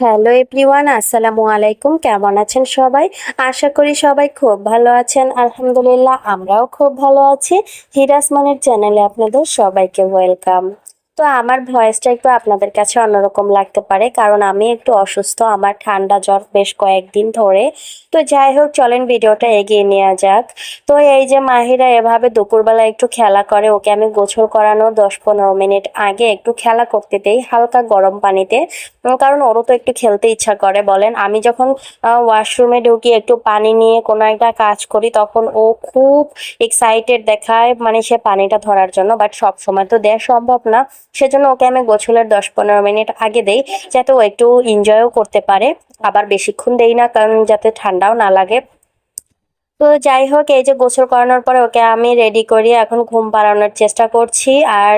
Hello everyone, আসসালামু আলাইকুম। কেমন আছেন সবাই? আশা করি সবাই খুব ভালো আছেন। আলহামদুলিল্লাহ, আমরাও খুব ভালো আছি। হিরাসমানের চ্যানেলে আপনাদের সবাইকে ওয়েলকাম। তো আমার ভয়েসটা একটু আপনাদের কাছে অন্যরকম লাগতে পারে, কারণ আমি একটু অসুস্থ, আমার ঠান্ডা জ্বর বেশ কয়েকদিন ধরে। তো যাই হোক, চলেন ভিডিওটা এগিয়ে নেওয়া যাক। তো এই যে মাহিরা এভাবে দুপুরবেলা একটু খেলা করে, ওকে আমি গোসল করানোর দশ পনেরো মিনিট আগে একটু খেলা করতে দেই হালকা গরম পানিতে। কারণ ওরও তো একটু খেলতে ইচ্ছা করে। বলেন, আমি যখন ওয়াশরুমে ঢুকি, একটু পানি নিয়ে কোনো একটা কাজ করি, তখন ও খুব এক্সাইটেড দেখায় মানে সে পানিটা ধরার জন্য। বাট সব সময় তো দেওয়া সম্ভব না। সেজন্য ওকে আমি গোছলের দশ পনেরো মিনিট আগে দেই, যাতে ও একটু এনজয়ও করতে পারে। আবার বেশিক্ষণ দেই না, কারণ যাতে ঠান্ডাও না লাগে। তো যাই হোক, এই যে গোসল করানোর পরে ওকে আমি রেডি করি এখন ঘুম পাড়ানোর চেষ্টা করছি। আর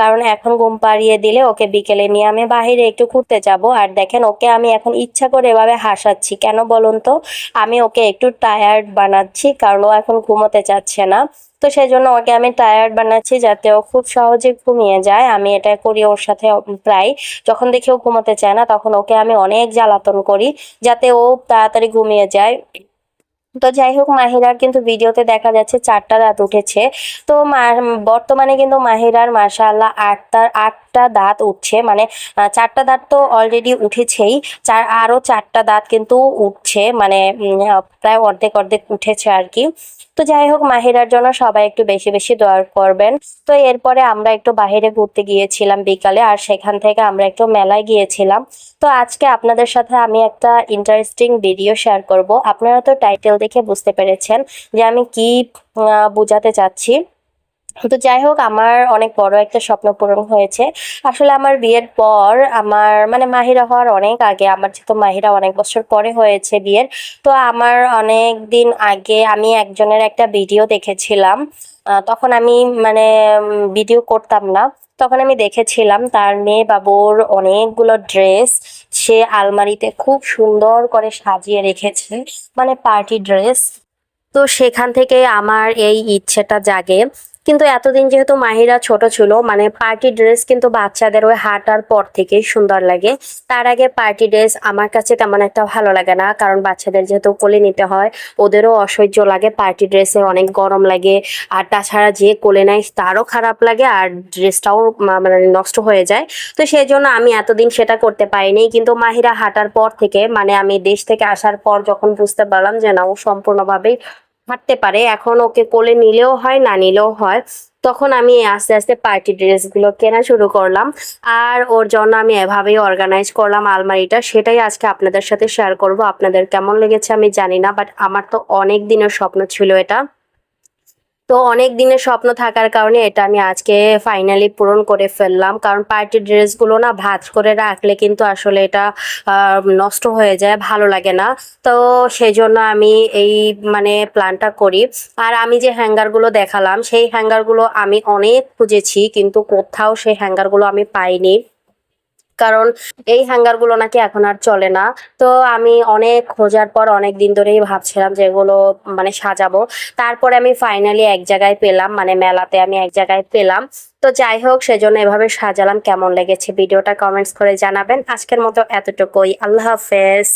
কারণ এখন ঘুম পাড়িয়ে দিলে ওকে বিকেলে নিয়ে আমি বাইরে একটু ঘুরতে যাব। আর দেখেন, ওকে আমি এখন ইচ্ছা করে এভাবে হাসাচ্ছি। কেন বলুন তো? আমি ওকে একটু টায়ার্ড বানাচ্ছি, কারণ ও এখন ঘুমোতে চাচ্ছে না। তো সেই জন্য ওকে আমি টায়ার্ড বানাচ্ছি যাতে ও খুব সহজে ঘুমিয়ে যায়। আমি এটা করি ওর সাথে প্রায়। যখন দেখি ও ঘুমোতে চায় না, তখন ওকে আমি অনেক জ্বালাতন করি, যাতে ও তাড়াতাড়ি ঘুমিয়ে যায়। তো যাই হোক মাহিরার কিন্তু ভিডিওতে দেখা যাচ্ছে চারটা দাঁত উঠেছে। তো বর্তমানে কিন্তু মাহিরার মাশাআল্লাহ আটটা আটটা দাঁত উঠছে। মানে চারটা দাঁত তো অলরেডি উঠেছেই। চার আরও চারটা দাঁত কিন্তু উঠছে। মানে প্রায় অর্ধেক অর্ধেক উঠেছে আর কি। তো যাই হোক মাহিরার জন্য সবাই একটু বেশি বেশি দোয়া করবেন। তো এরপরে আমরা একটু বাইরে ঘুরতে গিয়েছিলাম বিকালে, আর সেখান থেকে আমরা একটু মেলায় গিয়েছিলাম। তো আজকে আপনাদের সাথে আমি একটা ইন্টারেস্টিং ভিডিও শেয়ার করব। আপনারা তো টাইটেল দেখে বুঝতে পেরেছেন যে আমি কি বোঝাতে চাচ্ছি। তো যাই হোক, আমার অনেক বড় একটা স্বপ্ন পূরণ হয়েছে। আসলে আমার বিয়ের পর আমার মানে মাহিরা হওয়ার অনেক আগে, আমার যেহেতু মাহিরা অনেক বছর পরে হয়েছে বিয়ের, তো আমার অনেক দিন আগে আমি একজনের একটা ভিডিও দেখেছিলাম। তখন আমি মানে ভিডিও করতাম না। তখন আমি দেখেছিলাম তার মেয়ে বাবুর অনেকগুলো ড্রেস সে আলমারিতে খুব সুন্দর করে সাজিয়ে রেখেছে মানে পার্টি ড্রেস। তো সেখান থেকে আমার এই ইচ্ছেটা জাগে কিন্তু এতদিন যেহেতু মাহিরা ছোট ছিল মানে পার্টি ড্রেস কিন্তু বাচ্চাদের ওই হাঁটার পর থেকেই সুন্দর লাগে। তার আগে পার্টি ড্রেস আমার কাছে তেমন একটা ভালো লাগে না, কারণ বাচ্চাদের যেহেতু কোলে নিতে হয়, ওদেরও অসহ্য লাগে পার্টি ড্রেসে, অনেক গরম লাগে। আর তাছাড়া যে কোলে নেয় তারও খারাপ লাগে আর ড্রেসটাও মানে নষ্ট হয়ে যায়। তো সেই জন্য আমি এতদিন সেটা করতে পারিনি, কিন্তু মাহিরা হাঁটার পর থেকে মানে আমি দেশ থেকে আসার পর যখন বুঝতে পারলাম যে না, ও সম্পূর্ণভাবেই হাঁটতে পারে। এখন ওকে কোলে নিলেও হয়, না নিলেও হয়। তখন আমি আস্তে আস্তে পার্টি ড্রেসগুলো কেনা শুরু করলাম। আর ওর জন্য আমি এভাবেই অর্গানাইজ করলাম আলমারিটা। সেটাই আজকে আপনাদের সাথে শেয়ার করব। আপনাদের কেমন লেগেছে আমি জানি না বাট আমার তো অনেক দিনের স্বপ্ন ছিল এটা। তো অনেক দিনের স্বপ্ন থাকার কারণে এটা আমি আজকে ফাইনালি পূরণ করে ফেললাম। কারণ পার্টি ড্রেসগুলো না ভাঁজ করে রাখলে কিন্তু আসলে এটা নষ্ট হয়ে যায়, ভালো লাগে না। তো সেই জন্য আমি এই মানে প্ল্যানটা করি। আর আমি যে হ্যাঙ্গারগুলো দেখালাম, সেই হ্যাঙ্গারগুলো আমি অনেক খুঁজেছি, কিন্তু কোথাও সেই হ্যাঙ্গারগুলো আমি পাইনি। কারণ এই হ্যাঙ্গারগুলো নাকি এখন আর চলে না। তো আমি অনেক খোঁজার পর অনেক দিন ধরেই ভাবছিলাম যে এগুলো মানে সাজাবো। তারপরে আমি ফাইনালি এক জায়গায় পেলাম মানে মেলাতে আমি এক জায়গায় পেলাম। তো যাই হোক, সেজন্য এভাবে সাজালাম, কেমন লেগেছে? ভিডিওটা কমেন্টস করে জানাবেন। আজকের মতো এতটুকুই। আল্লাহ হাফেজ।